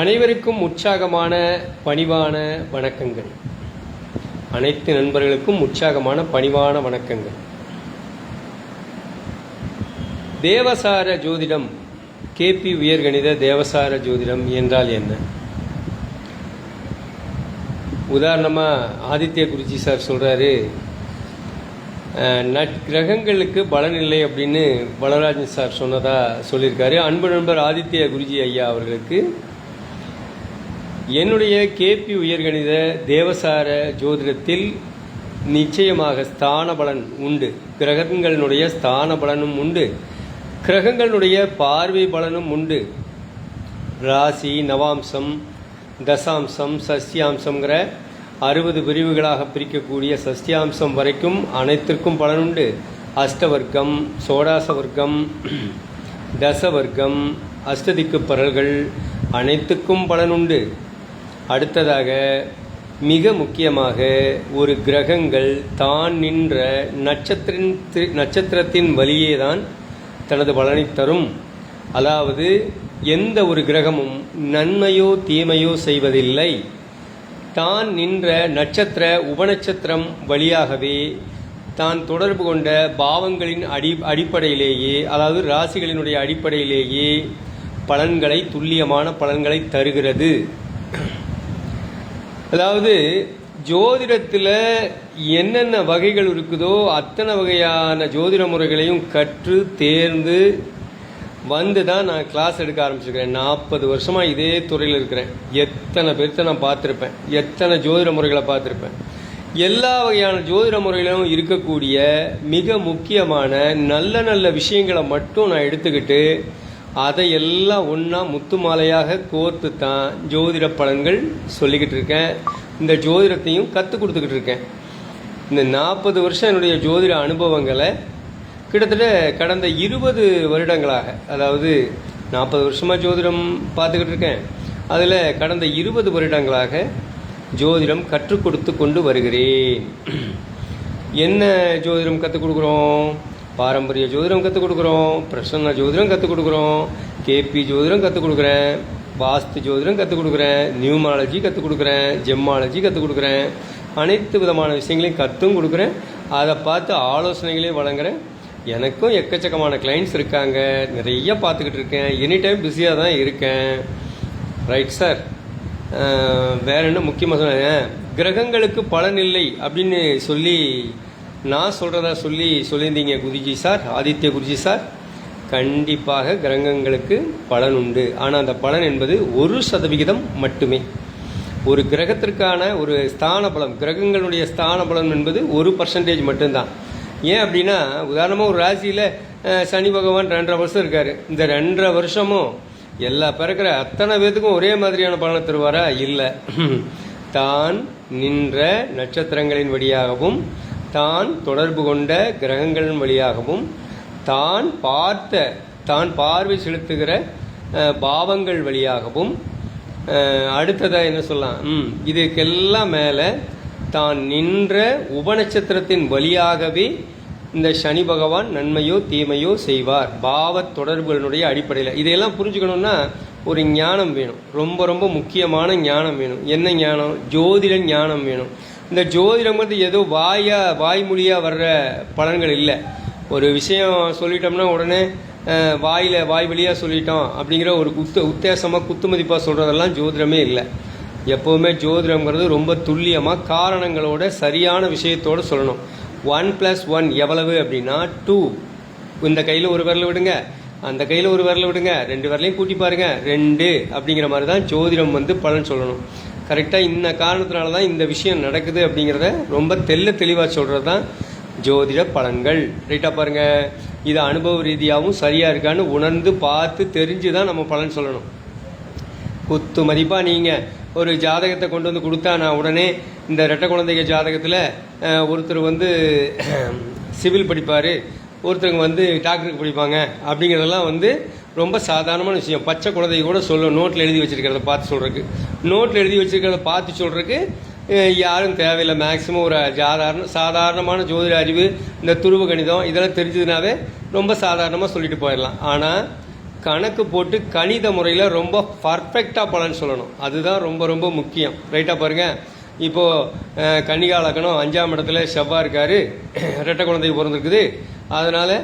அனைவருக்கும் உற்சாகமான பணிவான வணக்கங்கள். அனைத்து நண்பர்களுக்கும் உற்சாகமான பணிவான வணக்கங்கள். தேவசார ஜோதிடம் கேபி உயர்கணித தேவசார ஜோதிடம் என்றால் என்ன? உதாரணமாக ஆதித்ய குருஜி சார் சொல்கிறாரு நட்கிரகங்களுக்கு நட் கிரகங்களுக்கு பலன் இல்லை அப்படின்னு பலராஜன் சார் சொன்னதாக சொல்லியிருக்காரு. அன்பு நண்பர் ஆதித்ய குருஜி ஐயா அவர்களுக்கு என்னுடைய கேபி உயர்கணித தேவசார ஜோதிடத்தில் நிச்சயமாக ஸ்தான பலன் உண்டு. கிரகங்களினுடைய ஸ்தான பலனும் உண்டு. கிரகங்களுடைய பார்வை பலனும் உண்டு. ராசி நவாம்சம் தசாம்சம் சஸ்யாம்சங்கிற அறுபது பிரிவுகளாக பிரிக்கக்கூடிய சஸ்யாம்சம் வரைக்கும் அனைத்திற்கும் பலனுண்டு அஷ்டவர்க்கம் சோடாச வர்க்கம் தசவர்க்கம் அஷ்டதிக்கு பரல்கள் அனைத்துக்கும் பலனுண்டு அடுத்ததாக மிக முக்கியமாக ஒரு கிரகங்கள் தான் நின்ற நட்சத்திரின் நட்சத்திரத்தின் வழியே தான் தனது பலனை தரும். அதாவது எந்த ஒரு கிரகமும் நன்மையோ தீமையோ செய்வதில்லை. தான் நின்ற நட்சத்திர உபநட்சத்திரம் வழியாகவே தான் தொடர்பு கொண்ட பாவங்களின் அடி அடிப்படையிலேயே அதாவது ராசிகளினுடைய அடிப்படையிலேயே பலன்களை துல்லியமான பலன்களை தருகிறது. அதாவது ஜோதிடத்தில் என்னென்ன வகைகள் இருக்குதோ அத்தனை வகையான ஜோதிட முறைகளையும் கற்று தேர்ந்து வந்து தான் நான் கிளாஸ் எடுக்க ஆரம்பிச்சிருக்கிறேன். நாற்பது வருஷமாக இதே துறையில் இருக்கிறேன். எத்தனை பேர்த்த நான் பார்த்துருப்பேன். எத்தனை ஜோதிட முறைகளை பார்த்துருப்பேன். எல்லா வகையான ஜோதிட முறையிலும் இருக்கக்கூடிய மிக முக்கியமான நல்ல நல்ல விஷயங்களை மட்டும் நான் எடுத்துக்கிட்டு அதையெல்லாம் ஒன்றா முத்து மாலையாக கோர்த்து தான் ஜோதிட பலன்கள் சொல்லிக்கிட்டு இருக்கேன். இந்த ஜோதிடத்தையும் கற்றுக் கொடுத்துக்கிட்டு இருக்கேன். இந்த நாற்பது வருஷம் என்னுடைய ஜோதிட அனுபவங்களை கிட்டத்தட்ட கடந்த இருபது வருடங்களாக அதாவது நாற்பது வருஷமாக ஜோதிடம் பார்த்துக்கிட்டு இருக்கேன். அதில் கடந்த இருபது வருடங்களாக ஜோதிடம் கற்றுக் கொடுத்து கொண்டு வருகிறேன். என்ன ஜோதிடம் கற்றுக் கொடுக்குறோம்? பாரம்பரிய ஜோதிடம் கற்றுக் கொடுக்குறோம் பிரசன்ன ஜோதிடம் கற்றுக் கொடுக்குறோம் கேபி ஜோதிடம் கற்றுக் கொடுக்குறேன் வாஸ்து ஜோதிடம் கற்றுக் கொடுக்குறேன் நியூமாலஜி கற்றுக் கொடுக்குறேன் ஜெம்மாலஜி கற்றுக் கொடுக்குறேன் அனைத்து விதமான விஷயங்களையும் கற்றும் கொடுக்குறேன். அதை பார்த்து ஆலோசனைகளையும் வழங்குறேன். எனக்கும் எக்கச்சக்கமான கிளைண்ட்ஸ் இருக்காங்க. நிறைய பார்த்துக்கிட்டு இருக்கேன். எனி டைம் பிஸியாக தான் இருக்கேன். ரைட் சார் வேற என்ன முக்கியமாக சொன்னேன்? கிரகங்களுக்கு பலன் இல்லை அப்படின்னு சொல்லி நான் சொல்கிறதா சொல்லி சொல்லியிருந்தீங்க குருஜி சார் ஆதித்ய குருஜி சார். கண்டிப்பாக கிரகங்களுக்கு பலன் உண்டு. ஆனால் அந்த பலன் என்பது ஒரு சதவிகிதம் மட்டுமே. ஒரு கிரகத்திற்கான ஒரு ஸ்தான பலம் கிரகங்களுடைய ஸ்தான பலம் என்பது ஒரு பர்சன்டேஜ் மட்டும்தான். ஏன் அப்படின்னா உதாரணமாக ஒரு ராசியில் சனி பகவான் ரெண்டரை வருஷம் இருக்கார். இந்த ரெண்டரை வருஷமும் எல்லா பிறக்கிற அத்தனை பேத்துக்கும் ஒரே மாதிரியான பலனை தருவாரா? இல்லை. தான் நின்ற நட்சத்திரங்களின் வழியாகவும் தான் தொடர்பு கொண்ட கிரகங்களின் வழியாகவும் தான் பார்த்த தான் பார்வை செலுத்துகிற பாவங்கள் வழியாகவும் அடுத்ததாக என்ன சொல்லலாம்? ம் இதுக்கெல்லாம் மேலே தான் நின்ற உபநட்சத்திரத்தின் வழியாகவே இந்த சனி பகவான் நன்மையோ தீமையோ செய்வார். பாவ தொடர்புகளினுடைய அடிப்படையில். இதையெல்லாம் புரிஞ்சுக்கணும்னா ஒரு ஞானம் வேணும். ரொம்ப ரொம்ப முக்கியமான ஞானம் வேணும். என்ன ஞானம்? ஜோதிட ஞானம் வேணும். இந்த ஜோதிடம் வந்து ஏதோ வாயா வாய்மொழியாக வர்ற பலன்கள் இல்லை. ஒரு விஷயம் சொல்லிட்டோம்னா உடனே வாயில் வாய் வழியாக சொல்லிட்டோம் அப்படிங்கிற ஒரு உத்த உத்தேசமாக குத்துமதிப்பாக சொல்கிறதெல்லாம் ஜோதிடமே இல்லை. எப்போவுமே ஜோதிடங்கிறது ரொம்ப துல்லியமாக காரணங்களோட சரியான விஷயத்தோடு சொல்லணும். ஒன் ப்ளஸ் ஒன் எவ்வளவு அப்படின்னா டூ இந்த கையில் ஒரு விரல் விடுங்க. அந்த கையில் ஒரு விரல் விடுங்க. ரெண்டு விரலையும் கூட்டி பாருங்க. ரெண்டு அப்படிங்கிற மாதிரி தான் ஜோதிடம் வந்து பலன் சொல்லணும். கரெக்டாக இந்த காரணத்தினால தான் இந்த விஷயம் நடக்குது அப்படிங்கிறத ரொம்ப தெல்ல தெளிவாக சொல்கிறது தான் ஜோதிட பலன்கள். ரைட்டாக பாருங்க. இது அனுபவ ரீதியாகவும் சரியாக இருக்கான்னு உணர்ந்து பார்த்து தெரிஞ்சு தான் நம்ம பலன் சொல்லணும். குத்து மதிப்பாக நீங்கள் ஒரு ஜாதகத்தை கொண்டு வந்து கொடுத்தா நான் உடனே இந்த ரெட்டை குழந்தைங்க ஜாதகத்தில் ஒருத்தர் வந்து சிவில் படிப்பார் ஒருத்தருங்க வந்து டாக்டருக்கு படிப்பாங்க அப்படிங்கிறதெல்லாம் வந்து ரொம்ப சாதாரணமான விஷயம். பச்சை குழந்தைங்க கூட சொல்லும் நோட்டில் எழுதி வச்சுருக்கிறத பார்த்து சொல்கிறதுக்கு நோட்டில் எழுதி வச்சுருக்கிறத பார்த்து சொல்கிறதுக்கு யாரும் தேவையில்லை. மேக்ஸிமம் ஒரு சாதாரண சாதாரணமான ஜோதிட அறிவு இந்த துருவ கணிதம் இதெல்லாம் தெரிஞ்சதுனாவே ரொம்ப சாதாரணமாக சொல்லிட்டு போயிடலாம். ஆனால் கணக்கு போட்டு கணித முறையில் ரொம்ப பர்ஃபெக்டாக பலன் சொல்லணும். அதுதான் ரொம்ப ரொம்ப முக்கியம். ரைட்டாக பாருங்கள் இப்போது கன்னிகா அஞ்சாம் இடத்துல செவ்வாய் இருக்கார். ரெட்டை குழந்தை பிறந்திருக்குது. அதனால்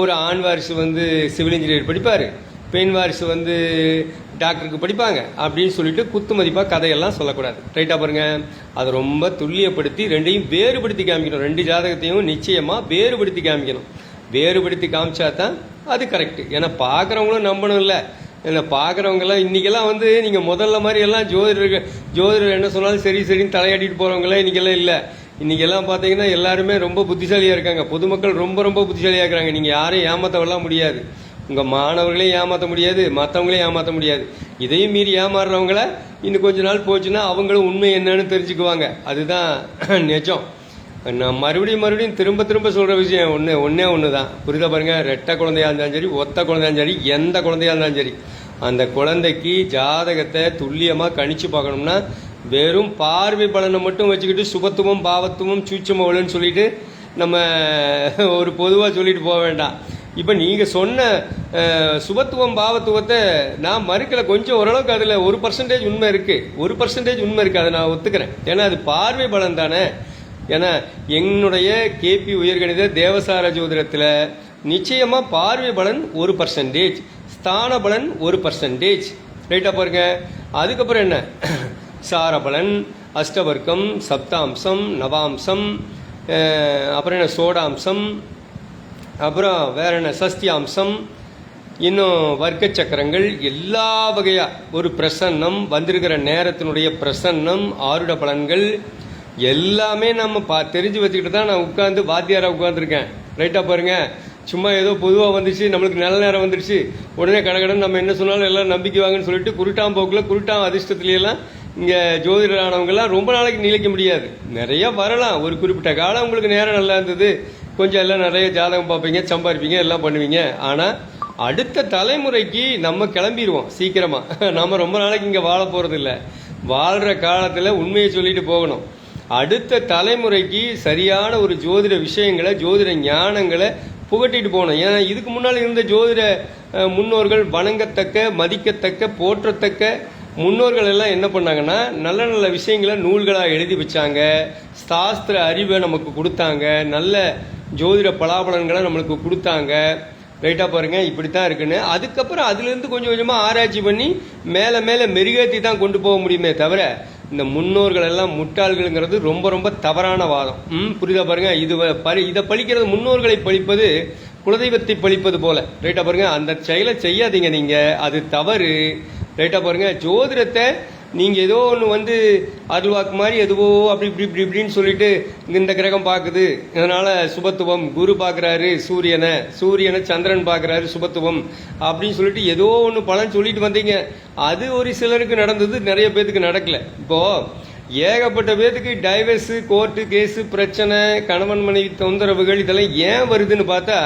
ஒரு ஆண் வாரிசு வந்து சிவில் இன்ஜினியர் படிப்பார் பெண் வாரிசு வந்து டாக்டருக்கு படிப்பாங்க அப்படின்னு சொல்லிட்டு குத்து மதிப்பாக கதையெல்லாம் சொல்லக்கூடாது. ரைட்டாக பாருங்கள் அதை ரொம்ப துல்லியப்படுத்தி ரெண்டையும் வேறுபடுத்தி காமிக்கணும். ரெண்டு ஜாதகத்தையும் நிச்சயமாக வேறுபடுத்தி காமிக்கணும். வேறுபடுத்தி காமிச்சா தான் அது கரெக்டு ஏன்னா பார்க்குறவங்களும் நம்பணும் இல்லை இல்லை பார்க்குறவங்கெல்லாம் இன்றைக்கெல்லாம் வந்து நீங்கள் முதல்ல மாதிரி எல்லாம் ஜோதிடர்கள் ஜோதிடர் என்ன சொன்னாலும் சரி சரின்னு தலையாட்டிட்டு போகிறவங்களாம் இன்றைக்கெல்லாம் இல்லை. இன்றைக்கெல்லாம் பார்த்தீங்கன்னா எல்லாருமே ரொம்ப புத்திசாலியாக இருக்காங்க. பொதுமக்கள் ரொம்ப ரொம்ப புத்திசாலியாக இருக்கிறாங்க. நீங்கள் யாரையும் ஏமாற்றவெல்லாம் முடியாது. உங்கள் மாணவர்களையும் ஏமாற்ற முடியாது. மற்றவங்களையும் ஏமாற்ற முடியாது. இதையும் மீறி ஏமாறுறவங்கள இன்னும் கொஞ்ச நாள் போச்சுன்னா அவங்களும் உண்மை என்னன்னு தெரிஞ்சுக்குவாங்க. அதுதான் நிஜம். நான் மறுபடியும் மறுபடியும் திரும்ப திரும்ப சொல்கிற விஷயம் ஒன்று ஒன்றே ஒன்று தான் புரிதா பாருங்கள் ரெட்டை குழந்தையா இருந்தாலும் சரி ஒத்த குழந்தையாக இருந்தாலும் சரி எந்த குழந்தையா இருந்தாலும் சரி. அந்த குழந்தைக்கு ஜாதகத்தை துல்லியமாக கணிச்சு பார்க்கணும்னா வெறும் பார்வை பலனை மட்டும் வச்சுக்கிட்டு சுபத்துவம் பாவத்துவம் சூட்சமவளன்னு சொல்லிட்டு நம்ம ஒரு பொதுவாக சொல்லிட்டு போக வேண்டாம். இப்போ நீங்கள் சொன்ன சுபத்துவம் பாவத்துவத்தை நான் மறுக்கல. கொஞ்சம் ஓரளவுக்கு அதில் ஒரு பர்சன்டேஜ் உண்மை இருக்குது ஒரு பர்சன்டேஜ் உண்மை இருக்குது அதை நான் ஒத்துக்கிறேன். ஏன்னா அது பார்வை பலன் தானே. ஏன்னா என்னுடைய கேபி உயர்கணித தேவசார ஜோதிடத்தில் நிச்சயமாக பார்வை பலன் ஒரு பர்சன்டேஜ் ஸ்தான பலன் ஒரு பர்சன்டேஜ் ரைட்டாக பாருங்க. அதுக்கப்புறம் என்ன? சாரபலன் அஷ்டவர்க்கம் சப்தாம்சம் நவாம்சம் அப்புறம் என்ன சோடாம்சம் அப்புறம் வேற என்ன சஸ்தியாம்சம் இன்னும் வர்க்க சக்கரங்கள் எல்லா வகையாக ஒரு பிரசன்னம் வந்திருக்கிற நேரத்தினுடைய பிரசன்னம் ஆருட பலன்கள் எல்லாமே நம்ம பா தெரிஞ்சு வச்சுக்கிட்டு தான் நான் உட்காந்து வாத்தியாராக உட்காந்துருக்கேன் ரைட்டாக பாருங்கள் சும்மா ஏதோ பொதுவாக வந்துச்சு நம்மளுக்கு நல்ல நேரம் வந்துடுச்சு. உடனே கடகடன் நம்ம என்ன சொன்னாலும் எல்லாம் நம்பிக்கை வாங்கன்னு சொல்லிட்டு குருட்டாம் போக்கில் குருட்டாம் அதிர்ஷ்டத்துலையெல்லாம் இங்கே ஜோதிடர் ஆனவங்கள்லாம் ரொம்ப நாளைக்கு நிலைக்க முடியாது. நிறைய வரலாம். ஒரு குறிப்பிட்ட காலம் உங்களுக்கு நேரம் நல்லா இருந்தது. கொஞ்சம் எல்லாம் நிறைய ஜாதகம் பார்ப்பீங்க சம்பாதிப்பீங்க எல்லாம் பண்ணுவீங்க. ஆனால் அடுத்த தலைமுறைக்கு நம்ம கிளம்பிடுவோம் சீக்கிரமாக நம்ம ரொம்ப நாளைக்கு இங்கே வாழ போகிறது இல்லை வாழ்கிற காலத்தில் உண்மையை சொல்லிட்டு போகணும். அடுத்த தலைமுறைக்கு சரியான ஒரு ஜோதிட விஷயங்களை ஜோதிட ஞானங்களை புகட்டிட்டு போகணும். ஏன்னா இதுக்கு முன்னால் இருந்த ஜோதிட முன்னோர்கள் வணங்கத்தக்க மதிக்கத்தக்க போற்றத்தக்க முன்னோர்கள் எல்லாம் என்ன பண்ணாங்கன்னா நல்ல நல்ல விஷயங்களை நூல்களாக எழுதி வச்சாங்க. சாஸ்திர அறிவை நமக்கு கொடுத்தாங்க. நல்ல ஜோதிட பலாபலன்களை நம்மளுக்கு கொடுத்தாங்க. ரைட்டாக பாருங்க இப்படி தான் இருக்குன்னு. அதுக்கப்புறம் அதுலேருந்து கொஞ்சம் கொஞ்சமாக ஆராய்ச்சி பண்ணி மேலே மேலே மெருகேற்றி தான் கொண்டு போக முடியுமே தவிர இந்த முன்னோர்கள் எல்லாம் முட்டாள்கள்ங்கிறது ரொம்ப ரொம்ப தவறான வாதம். ம் புரியுதா பாருங்க? இது பரி இதை பழிக்கிறது முன்னோர்களை பழிப்பது குலதெய்வத்தை பழிப்பது போல. ரைட்டாக பாருங்க? அந்த செயலை செய்யாதீங்க நீங்கள் அது தவறு. ரைட்டாக பாருங்கள் ஜோதிடத்தை நீங்கள் ஏதோ ஒன்று வந்து அருள்வாக்கு மாதிரி எதுவோ அப்படி இப்படி இப்படி இப்படின்னு சொல்லிட்டு இந்த கிரகம் பார்க்குது இதனால் சுபத்துவம். குரு பார்க்குறாரு சூரியனை. சூரியனை சந்திரன் பார்க்குறாரு சுபத்துவம். அப்படின்னு சொல்லிட்டு ஏதோ ஒன்று பலன் சொல்லிட்டு வந்தீங்க. அது ஒரு சிலருக்கு நடந்தது நிறைய பேத்துக்கு நடக்கல. இப்போ ஏகப்பட்ட பேத்துக்கு டைவர்ஸு கோர்ட்டு கேஸு பிரச்சனை கணவன் மனைவி தொந்தரவுகள் இதெல்லாம் ஏன் வருதுன்னு பார்த்தா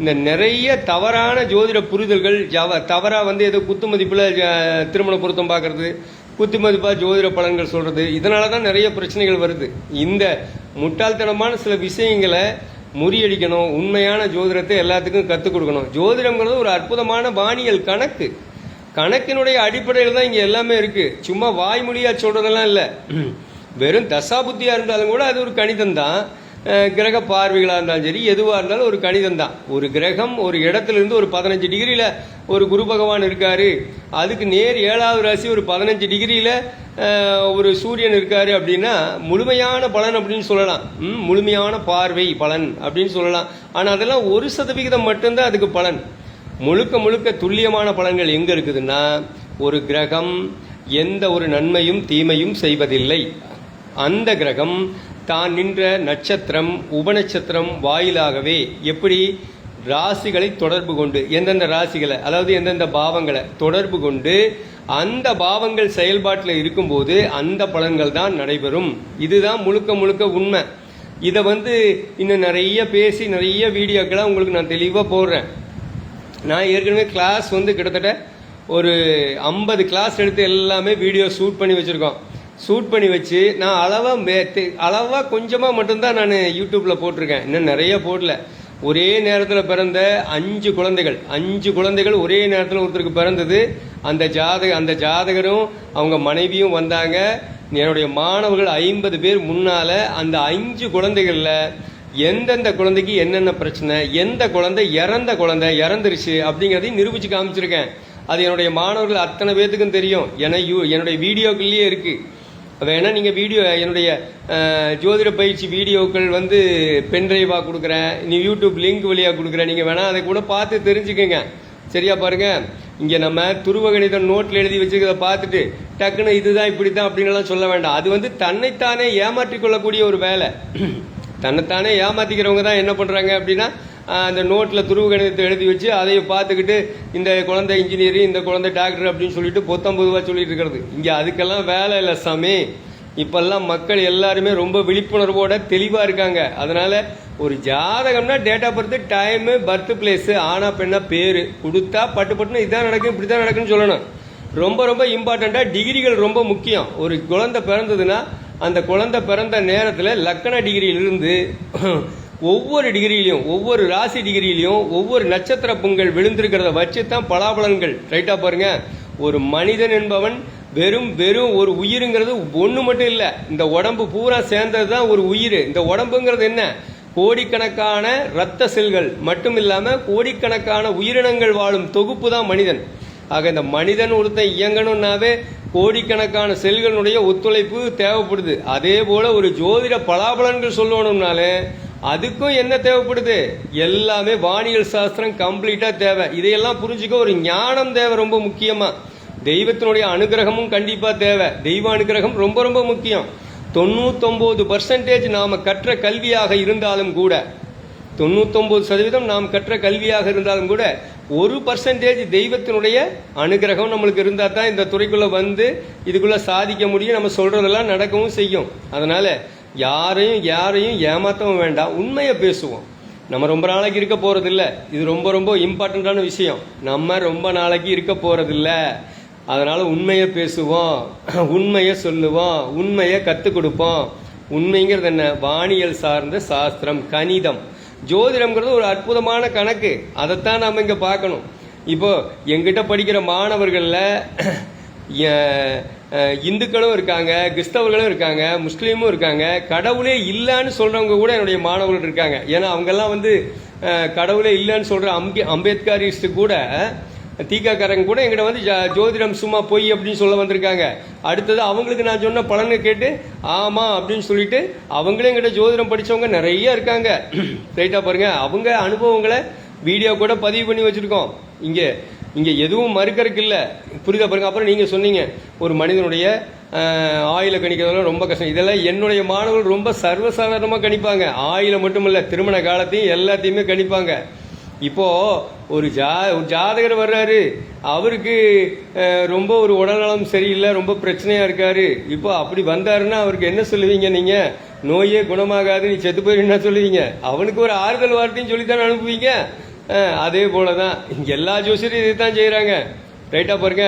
இந்த நிறைய தவறான ஜோதிட புரிதல்கள் ஜவ தவறாக வந்து ஏதோ குத்து மதிப்பில் திருமண பொருத்தம் பார்க்கறது குத்து மதிப்பாக ஜோதிட பலன்கள் சொல்கிறது இதனால தான் நிறைய பிரச்சனைகள் வருது. இந்த முட்டாள்தனமான சில விஷயங்களை முறியடிக்கணும் உண்மையான ஜோதிடத்தை எல்லாத்துக்கும் கற்றுக் கொடுக்கணும். ஜோதிடம்ங்கிறது ஒரு அற்புதமான வானியல் கணக்கு. கணக்கினுடைய அடிப்படையில் தான் இங்கே எல்லாமே இருக்குது சும்மா வாய்மொழியாக சொல்கிறதெல்லாம் இல்லை. வெறும் தசாபுத்தியாக இருந்தாலும் கூட அது ஒரு கணிதம் தான் கிரக பார்வைகளாக இருந்தாலும் சரி எதுவாக இருந்தாலும் ஒரு கணிதம் தான். ஒரு கிரகம் ஒரு இடத்துல இருந்து ஒரு பதினஞ்சு டிகிரியில் ஒரு குரு பகவான் இருக்கார். அதுக்கு நேர் ஏழாவது ராசி ஒரு பதினஞ்சு டிகிரியில் ஒரு சூரியன் இருக்கார் அப்படின்னா முழுமையான பலன் அப்படின்னு சொல்லலாம். ம், முழுமையான பார்வை பலன் அப்படின்னு சொல்லலாம். ஆனால் அதெல்லாம் ஒரு சதவிகிதம் மட்டும்தான் அதுக்கு பலன். முழுக்க முழுக்க துல்லியமான பலன்கள் எங்கே இருக்குதுன்னா ஒரு கிரகம் எந்த ஒரு நன்மையும் தீமையும் செய்வதில்லை. அந்த கிரகம் தான் நின்ற நட்சத்திரம் உபநட்சத்திரம் வாயிலாகவே எப்படி ராசிகளை தொடர்பு கொண்டு எந்தெந்த ராசிகளை அதாவது எந்தெந்த பாவங்களை தொடர்பு கொண்டு அந்த பாவங்கள் செயல்பாட்டில் இருக்கும்போது அந்த பலன்கள் தான் நடைபெறும். இதுதான் முழுக்க முழுக்க உண்மை. இதை வந்து இன்னும் நிறைய பேசி நிறைய வீடியோக்கெல்லாம் உங்களுக்கு நான் தெளிவாக போடுறேன். நான் ஏற்கனவே கிளாஸ் வந்து கிட்டத்தட்ட ஒரு ஐம்பது கிளாஸ் எடுத்து எல்லாமே வீடியோ ஷூட் பண்ணி வச்சுருக்கோம். ஷூட் பண்ணி வச்சு நான் அளவாக அளவாக கொஞ்சமாக மட்டும்தான் நான் யூடியூப்பில் போட்டிருக்கேன். இன்னும் நிறைய போடல. ஒரே நேரத்தில் பிறந்த அஞ்சு குழந்தைகள். அஞ்சு குழந்தைகள் ஒரே நேரத்தில் ஒருத்தருக்கு பிறந்தது. அந்த ஜாதக அந்த ஜாதகரும் அவங்க மனைவியும் வந்தாங்க. என்னுடைய மாணவர்கள் ஐம்பது பேர் முன்னால் அந்த அஞ்சு குழந்தைகளில் எந்தெந்த குழந்தைக்கு என்னென்ன பிரச்சனை எந்த குழந்தை இறந்த குழந்தை இறந்துருச்சு அப்படிங்கிறதையும் நிரூபிச்சு காமிச்சிருக்கேன். அது என்னுடைய மாணவர்கள் அத்தனை பேர்த்துக்கும் தெரியும். ஏன்னா யூ என்னுடைய வீடியோக்கள்லேயே இருக்குது வேணால் நீங்கள் வீடியோ என்னுடைய ஜோதிட பயிற்சி வீடியோக்கள் வந்து பென்ட்ரைவாக கொடுக்குறேன் நீ யூடியூப் லிங்க் வழியாக கொடுக்குறேன். நீங்கள் வேணால் அதை கூட பார்த்து தெரிஞ்சுக்கோங்க. சரியா பாருங்கள் இங்கே நம்ம துருவகணிதம் நோட்டில் எழுதி வச்சுக்கிறத பார்த்துட்டு டக்குன்னு இதுதான் இப்படி தான் அப்படின்னுலாம் சொல்ல வேண்டாம். அது வந்து தன்னைத்தானே ஏமாற்றிக்கொள்ளக்கூடிய ஒரு வேலை. தன்னைத்தானே ஏமாற்றிக்கிறவங்க தான் என்ன பண்ணுறாங்க அப்படின்னா அந்த நோட்டில் துருவ கணிதத்தை எழுதி வச்சு அதையும் பார்த்துக்கிட்டு இந்த குழந்தை இன்ஜினியரிங் இந்த குழந்தை டாக்டர் அப்படின்னு சொல்லிட்டு பொத்தம் பொதுவாக சொல்லிட்டு இருக்கிறது. இங்கே அதுக்கெல்லாம் வேலை இல்லை சாமி. இப்போல்லாம் மக்கள் எல்லாருமே ரொம்ப விழிப்புணர்வோட தெளிவாக இருக்காங்க. அதனால் ஒரு ஜாதகம்னா date of birth time birth place ஆனா பெண்ணா பேர். கொடுத்தா பட்டு பட்டுன்னு இதான் நடக்கும் இப்படி தான் நடக்குன்னு சொல்லணும். ரொம்ப ரொம்ப இம்பார்ட்டண்ட்டாக டிகிரிகள் ரொம்ப முக்கியம். ஒரு குழந்தை பிறந்ததுன்னா அந்த குழந்தை பிறந்த நேரத்தில் லக்கண டிகிரியிலிருந்து ஒவ்வொரு டிகிரியிலையும் ஒவ்வொரு ராசி டிகிரியிலையும் ஒவ்வொரு நட்சத்திர பொங்கல் விழுந்திருக்கிறத வச்சு தான் பலாபலன்கள் ரைட்டாக பாருங்கள் ஒரு மனிதன் என்பவன் வெறும் வெறும் ஒரு உயிருங்கிறது ஒன்று மட்டும் இல்லை. இந்த உடம்பு பூரா சேர்ந்தது தான் ஒரு உயிர். இந்த உடம்புங்கிறது என்ன? கோடிக்கணக்கான இரத்த செல்கள். மட்டும் இல்லாமல் கோடிக்கணக்கான உயிரினங்கள் வாழும் தொகுப்பு தான் மனிதன். ஆக இந்த மனிதன் ஒருத்தன் இயங்கணும்னாவே கோடிக்கணக்கான செல்களுடைய ஒத்துழைப்பு தேவைப்படுது. அதே போல் ஒரு ஜோதிட பலாபலன்கள் சொல்லணும்னாலே அதுக்கும் என்ன தேவைப்படுது? எல்லாமே வானியல் சாஸ்திரம் கம்ப்ளீட்டாக தேவை. இதையெல்லாம் புரிஞ்சுக்க ஒரு ஞானம் தேவை ரொம்ப முக்கியமாக தெய்வத்தினுடைய அனுகிரகமும் கண்டிப்பாக தேவை. தெய்வ அனுகிரகம் ரொம்ப ரொம்ப முக்கியம். தொண்ணூத்தொம்போது பர்சன்டேஜ் நாம் கற்ற கல்வியாக இருந்தாலும் கூட தொண்ணூத்தொம்பது சதவீதம் நாம் கற்ற கல்வியாக இருந்தாலும் கூட ஒரு பர்சன்டேஜ் தெய்வத்தினுடைய அனுகிரகம் நம்மளுக்கு இருந்தால் தான் இந்த துறைக்குள்ளே வந்து இதுக்குள்ளே சாதிக்க முடியும். நம்ம சொல்கிறதெல்லாம் நடக்கவும் செய்யும். அதனால் யாரையும் யாரையும் ஏமாற்றவும் வேண்டாம். உண்மையை பேசுவோம். நம்ம ரொம்ப நாளைக்கு இருக்க போகிறதில்ல இது ரொம்ப ரொம்ப இம்பார்ட்டண்ட்டான விஷயம். நம்ம ரொம்ப நாளைக்கு இருக்க போகிறதில்ல அதனால் உண்மையை பேசுவோம். உண்மையை சொல்லுவோம். உண்மையை கற்றுக் கொடுப்போம். உண்மைங்கிறது என்ன? வானியல் சார்ந்த சாஸ்திரம் கணிதம். ஜோதிடம்ங்கிறது ஒரு அற்புதமான கணக்கு. அதைத்தான் நாம் இங்கே பார்க்கணும். இப்போது எங்கிட்ட படிக்கிற மாணவர்களில் இந்துக்களும் இருக்காங்க கிறிஸ்தவர்களும் இருக்காங்க முஸ்லீமும் இருக்காங்க. கடவுளே இல்லைன்னு சொல்கிறவங்க கூட என்னுடைய மாணவர்கள் இருக்காங்க. ஏன்னா அவங்கெல்லாம் வந்து கடவுளே இல்லைன்னு சொல்கிற அம்பே அம்பேத்கரிஸ்ட் கூட தீக்காக்காரங்க கூட எங்கிட்ட வந்து ஜோதிடம் சும்மா பொய் அப்படின்னு சொல்ல வந்திருக்காங்க. அடுத்தது அவங்களுக்கு நான் சொன்ன பலனை கேட்டு ஆமாம் அப்படின்னு சொல்லிட்டு அவங்களே எங்கிட்ட ஜோதிடம் படிச்சவங்க நிறைய இருக்காங்க. ரைட்டாக பாருங்கள் அவங்க அனுபவங்களை வீடியோ கூட பதிவு பண்ணி வச்சுருக்கோம். இங்கே இங்கே எதுவும் மறுக்கறதுக்கு இல்லை புரியுதா பாருங்க? அப்புறம் நீங்கள் சொன்னீங்க ஒரு மனிதனுடைய ஆயில கணிக்கிறதெல்லாம் ரொம்ப கஷ்டம். இதெல்லாம் என்னுடைய மாணவர்கள் ரொம்ப சர்வசாதாரணமாக கணிப்பாங்க. ஆயில மட்டும் இல்லை திருமண காலத்தையும் எல்லாத்தையுமே கணிப்பாங்க. இப்போது ஒரு ஜா ஒரு ஜாதகர் வர்றாரு. அவருக்கு ரொம்ப ஒரு உடல்நலம் சரியில்லை ரொம்ப பிரச்சனையாக இருக்காரு. இப்போ அப்படி வந்தாருன்னா அவருக்கு என்ன சொல்லுவீங்க நீங்கள் நோயே குணமாகாது நீ செத்து போயிருன்னா சொல்லுவீங்க? அவனுக்கு ஒரு ஆறுதல் வார்த்தையும் சொல்லித்தானே அனுப்புவீங்க. அதே போல தான் இங்கே எல்லா ஜோசியரும் இதை தான் செய்கிறாங்க ரைட்டாக பாருங்க.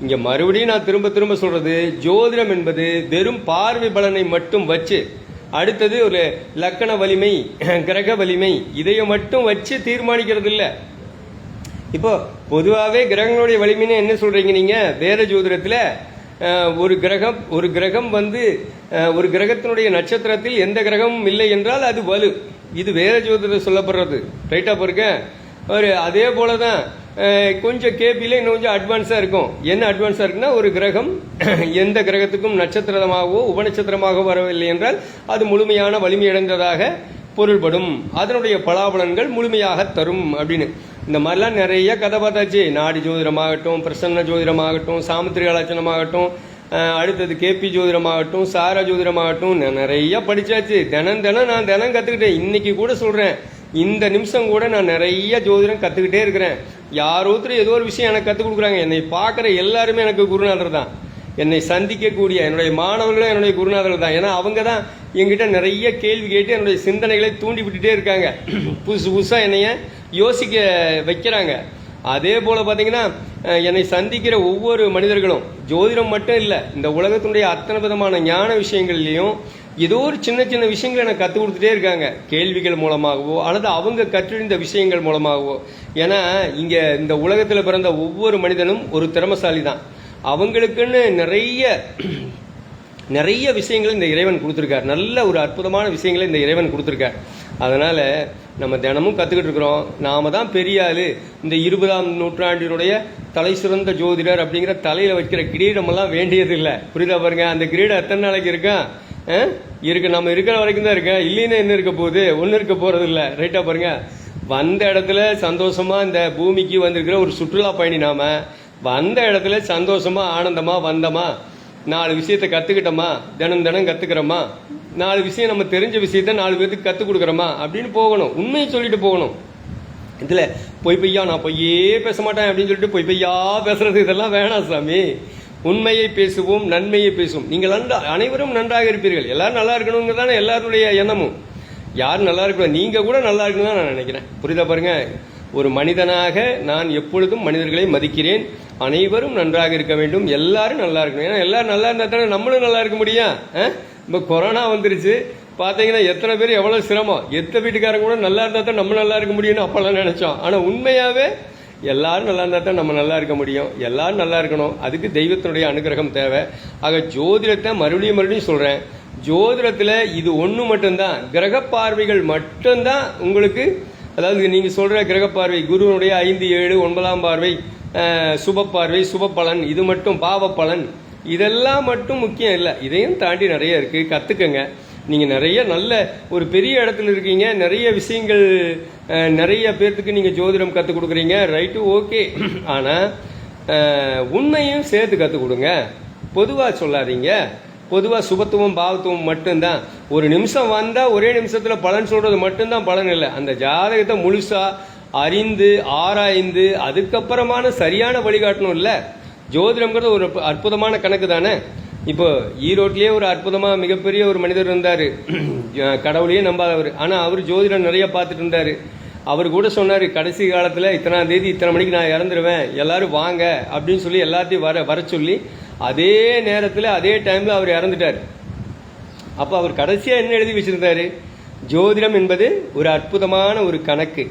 இங்கே மறுபடியும் நான் திரும்ப திரும்ப சொல்கிறது ஜோதிடம் என்பது வெறும் பார்வை பலனை மட்டும் வச்சு அடுத்தது ஒரு லக்கண வலிமை கிரக வலிமை இதையை மட்டும் வச்சு தீர்மானிக்கிறது இல்லை இப்போ பொதுவாகவே கிரகங்களுடைய வலிமைன்னு என்ன சொல்கிறீங்க நீங்கள் வேத ஜோதிடத்தில் ஒரு கிரகம் ஒரு கிரகம் வந்து ஒரு கிரகத்தினுடைய நட்சத்திரத்தில் எந்த கிரகமும் இல்லை என்றால் அது வலு. இது வேற ஜோதிடத்தில் சொல்லப்படுறது. ரைட்டாக போயிருக்கேன் ஒரு அதே போல தான் கொஞ்சம் கேபியில் இன்னும் கொஞ்சம் அட்வான்ஸாக இருக்கும். என்ன அட்வான்ஸாக இருக்குன்னா ஒரு கிரகம் எந்த கிரகத்துக்கும் நட்சத்திரமாகவோ உபநட்சத்திரமாகவோ வரவில்லை என்றால் அது முழுமையான வலிமையடைந்ததாக பொருள்படும். அதனுடைய பலாபலன்கள் முழுமையாக தரும் அப்படின்னு. இந்த மாதிரிலாம் நிறைய கதை பார்த்தாச்சு. நாடி ஜோதிடமாகட்டும் பிரசன்ன ஜோதிடமாகட்டும் சாமுத்திரிகாலட்சணமாகட்டும் அஹ், அடுத்தது கேபி ஜோதிடமாகட்டும் சாரா ஜோதிடமாகட்டும் நான் நிறையா படித்தாச்சு தினம் தினம் நான் தினம் கற்றுக்கிட்டேன் இன்றைக்கி கூட சொல்கிறேன் இந்த நிமிஷம் கூட நான் நிறைய ஜோதிடம் கற்றுக்கிட்டே இருக்கிறேன். யார் ஒருத்தர் ஏதோ ஒரு விஷயம் எனக்கு கற்றுக் கொடுக்குறாங்க. என்னை பார்க்குற எல்லாருமே எனக்கு குருநாதர் தான். என்னை சந்திக்கக்கூடிய என்னுடைய மாணவர்களும் என்னுடைய குருநாதர்கள் தான். ஏன்னா அவங்க தான் என்கிட்ட நிறைய கேள்வி கேட்டு என்னுடைய சிந்தனைகளை தூண்டி விட்டுட்டே இருக்காங்க. புதுசு புதுசாக என்னைய யோசிக்க வைக்கிறாங்க. அதே போல் பார்த்தீங்கன்னா என்னை சந்திக்கிற ஒவ்வொரு மனிதர்களும் ஜோதிடம் மட்டும் இல்லை இந்த உலகத்தினுடைய அத்தனை விதமான ஞான விஷயங்கள்லையும் ஏதோ ஒரு சின்ன சின்ன விஷயங்களை எனக்கு கற்றுக் கொடுத்துட்டே இருக்காங்க. கேள்விகள் மூலமாகவோ அல்லது அவங்க கற்றறிந்த விஷயங்கள் மூலமாகவோ. ஏன்னா இங்கே இந்த உலகத்தில் பிறந்த ஒவ்வொரு மனிதனும் ஒரு திறமசாலி தான் அவங்களுக்குன்னு நிறைய நிறைய விஷயங்களை இந்த இறைவன் கொடுத்துருக்கார். நல்ல ஒரு அற்புதமான விஷயங்களை இந்த இறைவன் கொடுத்துருக்கார். அதனால் நம்ம தினமும் கற்றுக்கிட்டு இருக்கிறோம். நாம் தான் பெரிய ஆள். இந்த இருபதாம் நூற்றாண்டினுடைய தலை சிறந்த ஜோதிடர் அப்படிங்கிற தலையில் வைக்கிற கிரீடமெல்லாம் வேண்டியதில்லை. புரியுதா பாருங்க? அந்த கிரீடம் எத்தனை நாளைக்கு இருக்கா? ஆ? இருக்கு. நம்ம இருக்கிற வரைக்கும் தான் இருக்கேன் இல்லைன்னா என்ன இருக்க போகுது? ஒன்றும் இருக்க போகிறது இல்லை ரைட்டாக பாருங்க? வந்த இடத்துல சந்தோஷமாக இந்த பூமிக்கு வந்திருக்கிற ஒரு சுற்றுலா பயணி நாம வந்த இடத்துல சந்தோஷமாக ஆனந்தமாக வந்தோமா நாலு விஷயத்தை கத்துக்கிட்டோமா? தினம் தினம் கத்துக்கிறோமா? நாலு விஷயம் நம்ம தெரிஞ்ச விஷயத்த நாலு பேருக்கு கத்துக் கொடுக்குறோமா? அப்படின்னு போகணும். உண்மையை சொல்லிட்டு போகணும். இதுல பொய் பொய்யா நான் பொய்யே பேச மாட்டேன் அப்படின்னு சொல்லிட்டு பொய் பொய்யா பேசுறது இதெல்லாம் வேணாம் சாமி. உண்மையை பேசுவோம் நன்மையை பேசுவோம். நீங்கள் நன்றா அனைவரும் நன்றாக இருப்பீர்கள். எல்லாரும் நல்லா இருக்கணுங்க தானே எல்லாருடைய எண்ணமும். யார் நல்லா இருக்கணும்? நீங்கள் கூட நல்லா இருக்கணும் தான் நான் நினைக்கிறேன். புரியுதா பாருங்க? ஒரு மனிதனாக நான் எப்பொழுதும் மனிதர்களை மதிக்கிறேன். அனைவரும் நன்றாக இருக்க வேண்டும். எல்லாரும் நல்லா இருக்கணும். ஏன்னா எல்லாரும் நல்லா இருந்தால் தானே நம்மளும் நல்லா இருக்க முடியும். ஆ? கொரோனா வந்துருச்சு. பார்த்தீங்கன்னா எத்தனை பேர் எவ்வளோ சிரமம். எத்த வீட்டுக்காரங்க கூட நல்லா இருந்தால் தான் நம்ம நல்லா இருக்க முடியும்னு அப்போல்லாம் நினச்சோம். ஆனால் உண்மையாகவே எல்லாரும் நல்லா இருந்தால் தான் நம்ம நல்லா இருக்க முடியும். எல்லாரும் நல்லா இருக்கணும். அதுக்கு தெய்வத்தினுடைய அனுகிரகம் தேவை. ஆக ஜோதிடத்தை மறுபடியும் மறுபடியும் சொல்கிறேன் ஜோதிடத்தில் இது ஒன்று மட்டும்தான். கிரக பார்வைகள் மட்டும்தான் உங்களுக்கு அதாவது நீங்கள் சொல்கிற கிரக பார்வை குருவனுடைய ஐந்து ஏழு ஒன்பதாம் பார்வை சுப பார்வை சுப பலன் இது மட்டும் பாவ பலன். இதெல்லாம் மட்டும் முக்கியம் இல்லை. இதையும் தாண்டி நிறைய இருக்குது கற்றுக்கங்க நீங்கள் நிறைய நல்ல ஒரு பெரிய இடத்துல இருக்கீங்க. நிறைய விஷயங்கள் நிறைய பேர்த்துக்கு நீங்கள் ஜோதிடம் கற்றுக் கொடுக்குறீங்க. ரைட்டு ஓகே ஆனால் உண்மையும் சேர்த்து கற்றுக் கொடுங்க. பொதுவாக சொல்லாதீங்க. பொதுவாக சுபத்துவம் பாவத்துவம் மட்டும்தான். ஒரு நிமிஷம் வந்தால் ஒரே நிமிஷத்தில் பலன் சொல்கிறது மட்டும்தான் பலன் இல்லை. அந்த ஜாதகத்தை முழுசாக அறிந்து ஆராய்ந்து அதுக்கப்புறமான சரியான வழிகாட்டணும் இல்லை. ஜோதிடம்ங்கிறது ஒரு அற்புதமான கணக்கு தானே? இப்போ ஈரோட்லேயே ஒரு அற்புதமாக மிகப்பெரிய ஒரு மனிதர் இருந்தார். கடவுளையே நம்பாதவர். ஆனால் அவர் ஜோதிடம் நிறைய பார்த்துட்டு இருந்தார். அவர் கூட சொன்னார் கடைசி காலத்தில் இத்தனாம் தேதி இத்தனை மணிக்கு நான் இறந்துருவேன். எல்லாரும் வாங்க. அப்படின்னு சொல்லி எல்லாத்தையும் வர வர சொல்லி அதே நேரத்தில் அதே டைமில் அவர் இறந்துட்டார். அப்போ அவர் கடைசியாக என்ன எழுதி வச்சுருந்தாரு? ஜோதிடம் என்பது ஒரு அற்புதமான ஒரு கணக்கு.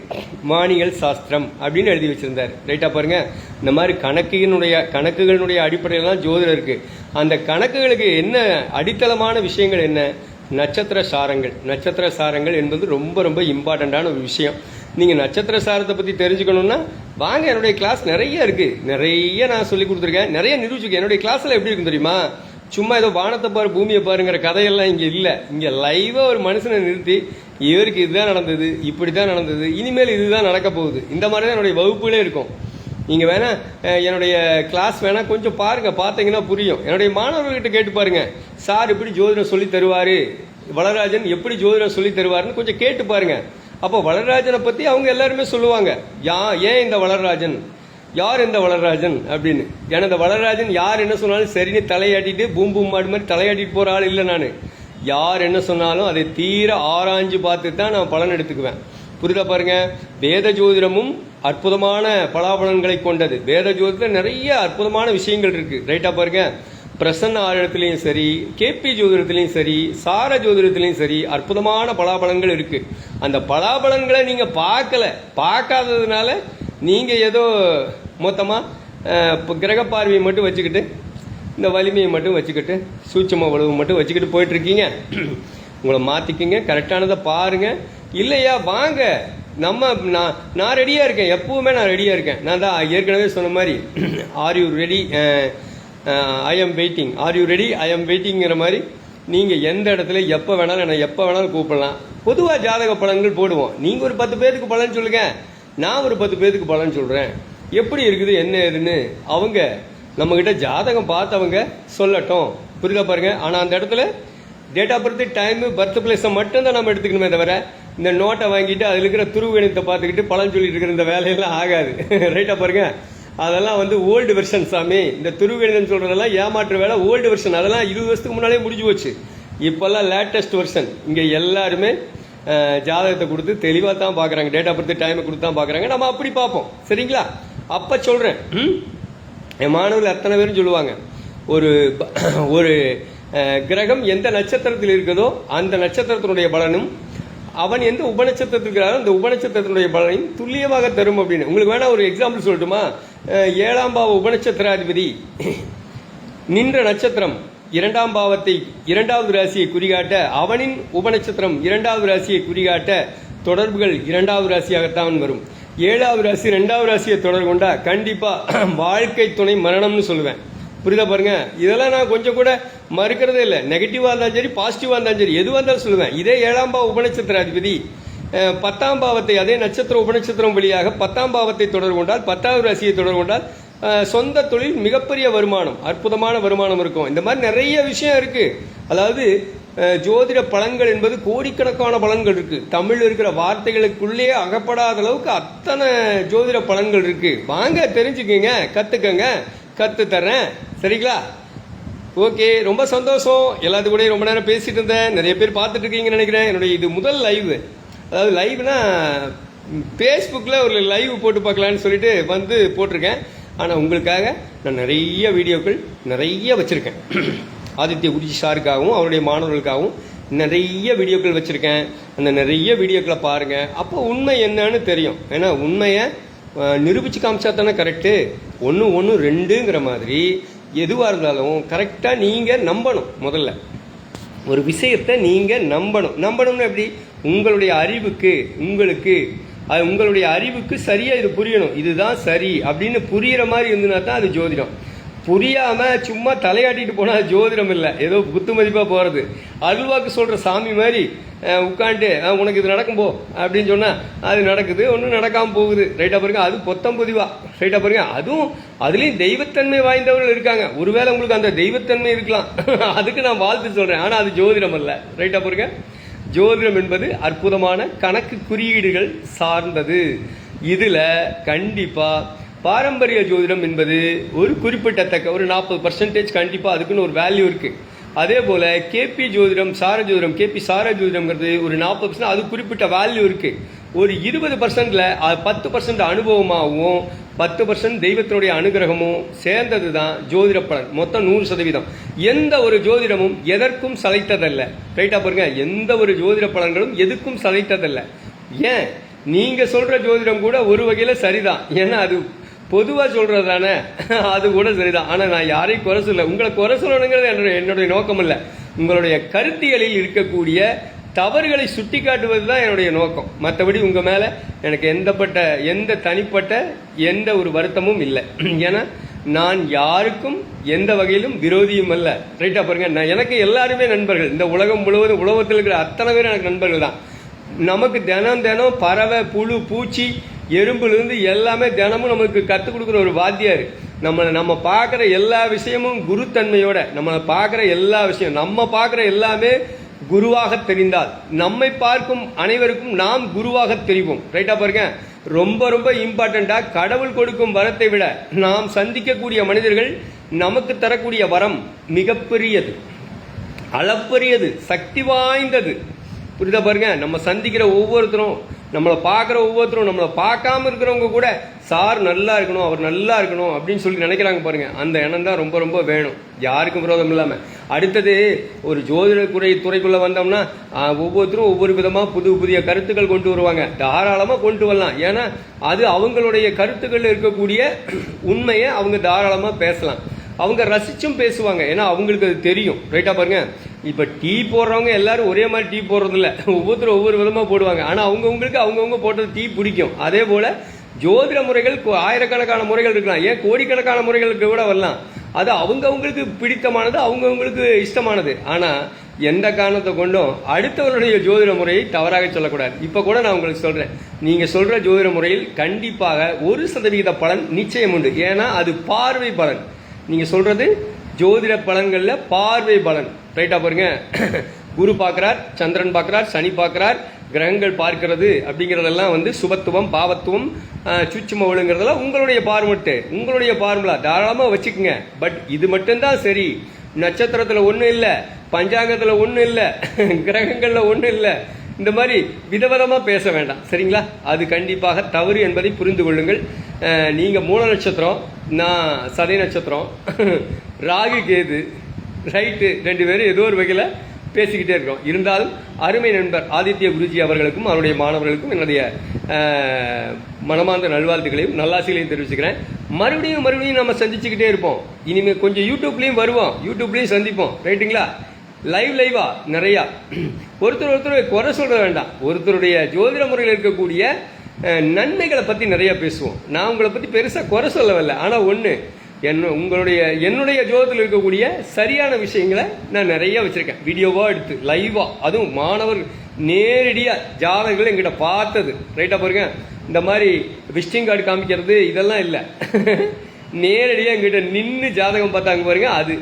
மானியல் சாஸ்திரம் அப்படின்னு எழுதி வச்சுருந்தார். ரைட்டாக பாருங்கள் இந்த மாதிரி கணக்கினுடைய கணக்குகளினுடைய அடிப்படையில் தான் ஜோதிடம் இருக்குது அந்த கணக்குகளுக்கு என்ன அடித்தளமான விஷயங்கள் என்ன? நட்சத்திர சாரங்கள் நட்சத்திர சாரங்கள் என்பது ரொம்ப ரொம்ப இம்பார்ட்டண்ட்டான ஒரு விஷயம். நீங்கள் நட்சத்திர சாரத்தை பற்றி தெரிஞ்சுக்கணும்னா வாங்க என்னுடைய கிளாஸ் நிறைய இருக்குது நிறைய நான் சொல்லி கொடுத்துருக்கேன். நிறைய நிரூபிச்சிருக்கேன். என்னுடைய கிளாஸில் எப்படி இருக்கும் தெரியுமா? சும்மா ஏதோ வானத்தை பாரு பூமியை பாருங்கிற கதையெல்லாம் இங்கே இல்லை. இங்கே லைவாக ஒரு மனுஷனை நிறுத்தி இவருக்கு இதுதான் நடந்தது இப்படி தான் நடந்தது இனிமேல் இதுதான் நடக்க போகுது. இந்த மாதிரி தான் என்னுடைய வகுப்புகளே இருக்கும். நீங்கள் வேணால் என்னுடைய கிளாஸ் வேணால் கொஞ்சம் பாருங்கள் பார்த்தீங்கன்னா புரியும். என்னுடைய மாணவர்கள்கிட்ட கேட்டு பாருங்கள் சார் எப்படி ஜோதிடம் சொல்லி தருவார். வளராஜன் எப்படி ஜோதிடம் சொல்லி தருவாருன்னு கொஞ்சம் கேட்டு பாருங்கள் அப்போ வளராஜனை பற்றி அவங்க எல்லாருமே சொல்லுவாங்க. யா ஏன் இந்த வளராஜன்? யார் இந்த வளராஜன் அப்படின்னு. ஏன்னா இந்த வளராஜன் யார் என்ன சொன்னாலும் சரின்னு தலையாட்டிட்டு பூம் பூம் மாடு மாதிரி தலையாட்டிட்டு போகிற ஆள் இல்லை நான். யார் என்ன சொன்னாலும் அதை தீர ஆராய்ஞ்சு பார்த்து தான் நான் பலன் எடுத்துக்குவேன். புரியுதா பாருங்க? வேத ஜோதிடமும் அற்புதமான பலாபலன்களை கொண்டது. வேத ஜோதிடத்தில் நிறைய அற்புதமான விஷயங்கள் இருக்கு. ரைட்டா பாருங்க? பிரசன்ன ஆழத்திலையும் சரி கேபி ஜோதிடத்திலையும் சரி சார ஜோதிடத்திலையும் சரி அற்புதமான பலாபலன்கள் இருக்கு. அந்த பலாபலன்களை நீங்க பார்க்கல. பார்க்காததுனால நீங்க ஏதோ மொத்தமா கிரக பார்வையை மட்டும் வச்சுக்கிட்டு இந்த வலிமையை மட்டும் வச்சுக்கிட்டு சூட்சம உழவு மட்டும் வச்சுக்கிட்டு போயிட்டு இருக்கீங்க உங்களை மாற்றிக்கிங்க கரெக்டானதை பாருங்க. இல்லையா வாங்க. நம்ம நான் நான் ரெடியாக இருக்கேன். எப்பவுமே நான் ரெடியாக இருக்கேன். நான் தான் ஏற்கனவே சொன்ன மாதிரி are you ready I am waiting are you ready I am வெயிட்டிங்கிற மாதிரி நீங்கள் எந்த இடத்துல எப்போ வேணாலும் என்ன எப்போ வேணாலும் கூப்பிடலாம். பொதுவாக ஜாதக பலன்கள் போடுவோம். நீங்கள் ஒரு பத்து பேருக்கு பலன் சொல்லுங்க. நான் ஒரு பத்து பேருக்கு பலன் சொல்கிறேன் எப்படி இருக்குது என்ன ஏதுன்னு அவங்க நம்மக்கிட்ட ஜாதகம் பார்த்தவங்க சொல்லட்டும். புரியுதா பாருங்கள் ஆனால் அந்த இடத்துல date of birth time birth பிளேஸை மட்டும்தான் நம்ம எடுத்துக்கணுமே தவிர இந்த நோட்டை வாங்கிட்டு அதில் இருக்கிற துருவகணித்தை பார்த்துக்கிட்டு பலன் சொல்லிட்டு இருக்கிற இந்த வேலையெல்லாம் ஆகாது. ரைட்டாக பாருங்க? அதெல்லாம் வந்து ஓல்டு வெர்ஷன் சாமி. இந்த துருவகணிதம் சொல்கிறதெல்லாம் ஏமாற்று வேலை ஓல்டு வெர்ஷன் அதெல்லாம் இருபது வருஷத்துக்கு முன்னாலே முடிஞ்சு போச்சு. இப்போல்லாம் லேட்டஸ்ட் வெர்ஷன் இங்கே எல்லாருமே ஜாதகத்தை கொடுத்து தெளிவாக தான் பார்க்குறாங்க. டேட் ஆஃப் பர்த் டைமை கொடுத்து தான் பார்க்குறாங்க. நம்ம அப்படி பார்ப்போம். சரிங்களா? அப்போ சொல்கிறேன் என் மாணவர்கள் அத்தனை பேரும் சொல்லுவாங்க. ஒரு ப- ஒரு கிரகம் எந்த நட்சத்திரத்தில் இருக்குதோ அந்த நட்சத்திரத்தினுடைய பலனும் அவன் எந்த உபநட்சத்திரத்தில் இருக்கிறாரோ அந்த உபநட்சத்திரத்தினுடைய பலனையும் துல்லியமாக தரும் அப்படின்னு. உங்களுக்கு வேணா ஒரு எக்ஸாம்பிள் சொல்லட்டுமா? ஏழாம் பாவ உபநட்சத்திராதிபதி நின்ற நட்சத்திரம் இரண்டாம் பாவத்தை இரண்டாவது ராசியை குறிகாட்ட அவனின் உபநட்சத்திரம் இரண்டாவது ராசியை குறிகாட்ட தொடர்புகள் இரண்டாவது ராசியாகத்தான் வரும். ஏழாவது ராசி ரெண்டாவது ராசியை தொடர்பு கொண்டா கண்டிப்பாக வாழ்க்கை துணை மரணம்னு சொல்லுவேன். புரியுதா பாருங்க? இதெல்லாம் நான் கொஞ்சம் கூட மறுக்கிறதே இல்லை. நெகட்டிவாக இருந்தாலும் சரி பாசிட்டிவாக இருந்தாலும் சரி எதுவாக இருந்தாலும் சொல்லுவேன். இதே ஏழாம் பாவ உபநட்சத்திராதிபதி பத்தாம் பாவத்தை அதே நட்சத்திர உபநட்சத்திரம் வழியாக பத்தாம் பாவத்தை தொடர்பு கொண்டால் பத்தாவது ராசியை தொடர்பு கொண்டால் சொந்த தொழில் மிகப்பெரிய வருமானம் அற்புதமான வருமானம் இருக்கும். இந்த மாதிரி நிறைய விஷயம் இருக்குது அதாவது ஜோதிட பலன்கள் என்பது கோடிக்கணக்கான பலன்கள் இருக்குது தமிழ் இருக்கிற வார்த்தைகளுக்குள்ளேயே அகப்படாத அளவுக்கு அத்தனை ஜோதிட பலன்கள் இருக்குது வாங்க தெரிஞ்சுக்கங்க கற்றுக்கங்க கற்று தர்றேன் சரிங்களா? ஓகே ரொம்ப சந்தோஷம். எல்லாத்து கூட ரொம்ப நேரம் பேசிட்டு இருந்தேன். நிறைய பேர் பார்த்துட்டு இருக்கீங்கன்னு நினைக்கிறேன். என்னுடைய இது முதல் லைவ் அதாவது லைவ்னா ஃபேஸ்புக்கில் ஒரு லைவ் போட்டு பார்க்கலான்னு சொல்லிட்டு வந்து போட்டிருக்கேன். ஆனால் உங்களுக்காக நான் நிறைய வீடியோக்கள் நிறைய வச்சுருக்கேன். ஆதித்ய குருஜி சாருக்காகவும் அவருடைய மாணவர்களுக்காகவும் நிறைய வீடியோக்கள் வச்சுருக்கேன். அந்த நிறைய வீடியோக்களை பாருங்கள் அப்போ உண்மை என்னன்னு தெரியும். ஏன்னா உண்மையை நிரூபித்து நிரூபிச்சு காமிச்சா தானே கரெக்டு ஒன்று ஒன்று ரெண்டுங்கிற மாதிரி எதுவாக இருந்தாலும் கரெக்டாக நீங்கள் நம்பணும் முதல்ல. ஒரு விஷயத்தை நீங்கள் நம்பணும். நம்பணும்னு எப்படி? உங்களுடைய அறிவுக்கு உங்களுக்கு அது உங்களுடைய அறிவுக்கு சரியாக இது புரியணும். இதுதான் சரி அப்படின்னு புரிகிற மாதிரி இருந்ததுனா தான் அது ஜோதிடம். புரியாமல் சும்மா தலையாட்டிட்டு போனால் ஜோதிடம் இல்லை. ஏதோ குத்து மதிப்பாக போகிறது அருள்வாக்கு சொல்கிற சாமி மாதிரி உட்காந்துட்டு உனக்கு இது நடக்கும் போ அப்படின்னு சொன்னால் அது நடக்குது ஒன்றும் நடக்காமல் போகுது. ரைட்டாக பாருங்க அது பொத்தம் பொதிவா. ரைட்டாக பாருங்க அதுவும் அதுலேயும் தெய்வத்தன்மை வாய்ந்தவர்கள் இருக்காங்க. ஒருவேளை உங்களுக்கு அந்த தெய்வத்தன்மை இருக்கலாம். அதுக்கு நான் வாழ்த்து சொல்கிறேன் ஆனால் அது ஜோதிடம் அல்ல. ரைட்டாக பாருங்க ஜோதிடம் என்பது அற்புதமான கணக்கு குறியீடுகள் சார்ந்தது. இதில் கண்டிப்பாக பாரம்பரிய ஜோதிடம் என்பது ஒரு குறிப்பிட்டத்தக்க ஒரு நாற்பது பர்சன்டேஜ் கண்டிப்பாக அதுக்குன்னு ஒரு வேல்யூ இருக்குது அதே போல் கேபி ஜோதிடம் சார ஜோதிடம் கேபி சார ஜோதிடம்ங்கிறது ஒரு நாற்பது பர்சன்ட் அது குறிப்பிட்ட வேல்யூ இருக்குது ஒரு இருபது பர்சன்ட்ல பத்து பர்சன்ட் அனுபவமாகவும் பத்து பர்சன்ட் தெய்வத்தினுடைய அனுகிரகமும் சேர்ந்தது தான் ஜோதிட பலன். மொத்தம் நூறு சதவீதம். எந்த ஒரு ஜோதிடமும் எதற்கும் சளைத்ததல்ல. ரைட்டாக பாருங்க எந்த ஒரு ஜோதிட பலன்களும் எதுக்கும் சளைத்ததல்ல. ஏன்? நீங்கள் சொல்கிற ஜோதிடம் கூட ஒரு வகையில் சரிதான். ஏன்னா அது பொதுவாக சொல்கிறது தானே? அது கூட சரிதான். ஆனால் நான் யாரையும் குறை சொல்ல உங்களை குறை சொல்லணுங்கிறது என்னுடைய என்னுடைய நோக்கம் இல்லை உங்களுடைய கருத்தியலில் இருக்கக்கூடிய தவறுகளை சுட்டி காட்டுவது தான் என்னுடைய நோக்கம். மற்றபடி உங்கள் மேலே எனக்கு எந்தப்பட்ட எந்த தனிப்பட்ட எந்த ஒரு வருத்தமும் இல்லை. ஏன்னா நான் யாருக்கும் எந்த வகையிலும் விரோதியும் அல்ல. ரைட்டாக பாருங்கள் நான் எனக்கு எல்லாருமே நண்பர்கள். இந்த உலகம் முழுவதும் உலகத்தில் இருக்கிற அத்தனை பேர் எனக்கு நண்பர்கள் தான். நமக்கு தினம் தினம் பறவை புழு பூச்சி எறும்புலேருந்து எல்லாமே தினமும் நமக்கு கற்றுக் கொடுக்குற ஒரு வாத்தியார். நம்மளை நம்ம பார்க்குற எல்லா விஷயமும் குருத்தன்மையோட நம்மளை பார்க்குற எல்லா விஷயம் நம்ம பார்க்குற எல்லாமே குருவாக தெரிந்தால். நம்மை பார்க்கும் அனைவருக்கும் நாம் குருவாக தெரிவோம். ரைட்டாக பாருங்க? ரொம்ப ரொம்ப இம்பார்ட்டண்ட்டாக கடவுள் கொடுக்கும் வரத்தை விட நாம் சந்திக்கக்கூடிய மனிதர்கள் நமக்கு தரக்கூடிய வரம் மிகப்பெரியது. அளப்பரியது சக்தி வாய்ந்தது. புரியுதா பாருங்க? நம்ம சந்திக்கிற ஒவ்வொருத்தரும் நம்மளை பார்க்குற ஒவ்வொருத்தரும் நம்மளை பார்க்காம இருக்கிறவங்க கூட சார் நல்லா இருக்கணும் அவர் நல்லா இருக்கணும் அப்படின்னு சொல்லி நினைக்கிறாங்க பாருங்க. அந்த எண்ணம் தான் ரொம்ப ரொம்ப வேணும். யாருக்கும் விரோதம் இல்லாமல் அடுத்தது ஒரு ஜோதிடக்குறை குறை துறைக்குள்ள வந்தோம்னா ஒவ்வொருத்தரும் ஒவ்வொரு விதமாக புது புதிய கருத்துக்கள் கொண்டு வருவாங்க. தாராளமாக கொண்டு வரலாம். ஏன்னா அது அவங்களுடைய கருத்துக்கள் இருக்கக்கூடிய உண்மையை அவங்க தாராளமாக பேசலாம். அவங்க ரசிச்சும் பேசுவாங்க. ஏன்னா அவங்களுக்கு அது தெரியும். ரைட்டா பாருங்க? இப்போ டீ போடுறவங்க எல்லாரும் ஒரே மாதிரி டீ போடுறதில்ல. ஒவ்வொருத்தரும் ஒவ்வொரு விதமாக போடுவாங்க. ஆனால் அவங்கவுங்களுக்கு அவங்கவுங்க போட்டது டீ பிடிக்கும். அதே போல் ஜோதிட முறைகள் ஆயிரக்கணக்கான முறைகள் இருக்கலாம். ஏன் கோடிக்கணக்கான முறைகளுக்கு கூட வரலாம். அது அவங்கவுங்களுக்கு பிடித்தமானது அவங்கவுங்களுக்கு இஷ்டமானது. ஆனால் எந்த காரணத்தை கொண்டும் அடுத்தவருடைய ஜோதிட முறையை தவறாக சொல்லக்கூடாது. இப்போ கூட நான் உங்களுக்கு சொல்கிறேன் நீங்கள் சொல்கிற ஜோதிட முறையில் கண்டிப்பாக ஒரு சதவிகித பலன் நிச்சயம் உண்டு. ஏன்னா அது பார்வை பலன். நீங்கள் சொல்கிறது ஜோதிட பலன்களில் பார்வை பலன். ரைட்டாக பாருங்க. குரு பார்க்குறார் சந்திரன் பார்க்குறார் சனி பார்க்குறார் கிரகங்கள் பார்க்கிறது அப்படிங்கிறதெல்லாம் வந்து சுபத்துவம் பாவத்துவம் சுச்சும ஒழுங்கிறதெல்லாம் உங்களுடைய பார்மட்டு. உங்களுடைய பார்முலா. தாராளமாக வச்சுக்கோங்க. பட் இது மட்டும்தான் சரி. நட்சத்திரத்தில் ஒன்றும் இல்லை பஞ்சாங்கத்தில் ஒன்றும் இல்லை கிரகங்களில் ஒன்றும் இல்லை. இந்த மாதிரி விதவிதமாக பேச வேண்டாம். சரிங்களா? அது கண்டிப்பாக தவறு என்பதை புரிந்து கொள்ளுங்கள். நீங்கள் மூல நட்சத்திரம் நான் சதய நட்சத்திரம் ராகு கேது ரைட்டு ரெண்டு பேரும் ஏதோ ஒரு வகையில் பேசிக்கிட்டே இருக்கோம். இருந்தாலும் அருமை நண்பர் ஆதித்ய குருஜி அவர்களுக்கும் அவருடைய மாணவர்களுக்கும் என்னுடைய மனமார்ந்த நல்வாழ்த்துக்களையும் நல்லாசிகளையும் தெரிவிச்சுக்கிறேன். மறுபடியும் மறுபடியும் நம்ம சந்திச்சுக்கிட்டே இருப்போம். இனிமேல் கொஞ்சம் யூடியூப்லேயும் வருவோம். யூடியூப்லேயும் சந்திப்போம். ரைட்டுங்களா? லைவ் லைவா நிறையா. ஒருத்தர் ஒருத்தர் குறை சொல்ல வேண்டாம். ஒருத்தருடைய ஜோதிட முறையில் இருக்கக்கூடிய நன்மைகளை பற்றி நிறையா பேசுவோம். நான் உங்களை பற்றி பெருசாக குறை சொல்லவில்லை. ஆனால் ஒன்று என்ன உங்களுடைய என்னுடைய ஜோதத்தில் இருக்கக்கூடிய சரியான விஷயங்களை நான் நிறைய வச்சுருக்கேன். வீடியோவாக எடுத்து லைவாக அதுவும் மாணவர் நேரடியாக ஜாதகங்கள் எங்கிட்ட பார்த்தது. ரைட்டாக பாருங்க. இந்த மாதிரி விசிட்டிங் கார்டு காமிக்கிறது இதெல்லாம் இல்லை. நேரடியாக எங்கிட்ட நின்று ஜாதகம் பார்த்தாங்க பாருங்க அது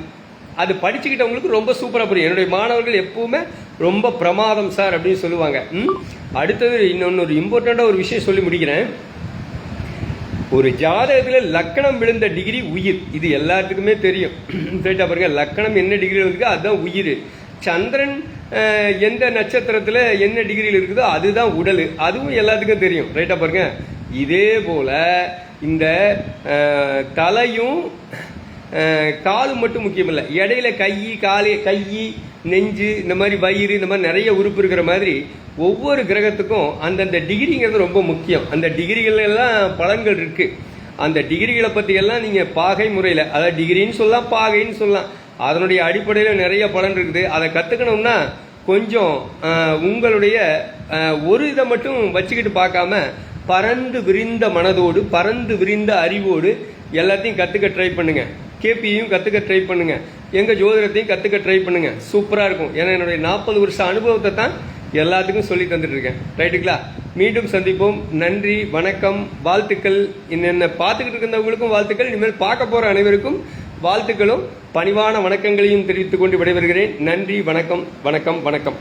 அது படிச்சுக்கிட்டவங்களுக்கு ரொம்ப சூப்பராக புரியும். என்னுடைய மாணவர்கள் எப்பவுமே ரொம்ப பிரமாதம் சார் அப்படின்னு சொல்லுவாங்க. அடுத்தது இன்னொன்று ஒரு இம்பார்ட்டண்ட்டாக ஒரு விஷயம் சொல்லி முடிக்கிறேன். ஒரு ஜாதகத்தில் லக்கணம் விழுந்த டிகிரி உயிர். இது எல்லாத்துக்குமே தெரியும். சரிட்டா பாருங்க லக்கணம் என்ன டிகிரியில் இருக்கு அதுதான் உயிர். சந்திரன் எந்த நட்சத்திரத்தில் என்ன டிகிரியில் இருக்குதோ அதுதான் உடல். அதுவும் எல்லாத்துக்கும் தெரியும். ரைட்டா பாருங்க இதே போல இந்த தலையும் காலும் மட்டும் முக்கியமில்லை. இடையில கை காலு கை நெஞ்சு இந்த மாதிரி வயிறு இந்த மாதிரி நிறைய உறுப்பு இருக்கிற மாதிரி ஒவ்வொரு கிரகத்துக்கும் அந்தந்த டிகிரிங்கிறது ரொம்ப முக்கியம். அந்த டிகிரிகள் எல்லாம் பலன்கள் இருக்குது அந்த டிகிரிகளை பற்றியெல்லாம் நீங்கள் பாகை முறையில் அதாவது டிகிரின்னு சொல்லலாம் பாகைன்னு சொல்லலாம். அதனுடைய அடிப்படையில் நிறைய பலன் இருக்குது. அதை கற்றுக்கணும்னா கொஞ்சம் உங்களுடைய ஒரு இதை மட்டும் வச்சுக்கிட்டு பார்க்காம பறந்து விரிந்த மனதோடு பறந்து விரிந்த அறிவோடு எல்லாத்தையும் கற்றுக்க ட்ரை பண்ணுங்கள் கேபியையும் கற்றுக்க ட்ரை பண்ணுங்கள் எங்கள் ஜோதிடத்தையும் கற்றுக்க ட்ரை பண்ணுங்கள் சூப்பராக இருக்கும். ஏன்னா என்னுடைய நாற்பது வருஷ அனுபவத்தை தான் எல்லாத்துக்கும் சொல்லி தந்துட்டு இருக்கேன் ரைட்டுங்களா மீண்டும் சந்திப்போம். நன்றி வணக்கம் வாழ்த்துக்கள். என்னென்ன பார்த்துக்கிட்டு இருக்கிறவங்களுக்கும் வாழ்த்துக்கள். இனிமேல் பார்க்க போகிற அனைவருக்கும் வாழ்த்துக்களும் பணிவான வணக்கங்களையும் தெரிவித்துக் கொண்டு விடைபெறுகிறேன். நன்றி வணக்கம் வணக்கம் வணக்கம்.